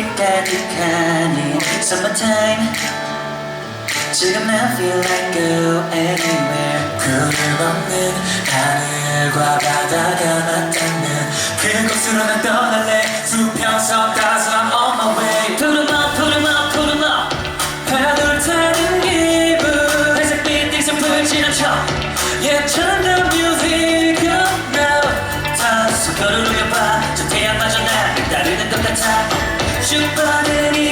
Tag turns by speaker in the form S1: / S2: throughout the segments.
S1: 가득하니 Summertime 지금 난 feel like go anywhere
S2: 구름 없는 하늘과 바다가 맞닿는 그곳으로 난 떠날래 수평선 따서 I'm on my way
S1: Put 'em up, put 'em up, put 'em up
S2: 파도를 타는 기분
S1: 회색빛 뒤에서 불지는 척
S2: 예찬던 뮤 you got any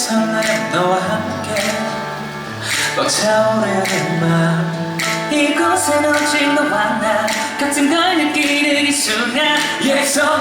S2: 설렘 너와 함께 꽉 차오르는 마음.
S1: 이곳엔 오직 너와 나 같은 걸 느끼는 이 순간.
S2: 약속해
S1: 약속해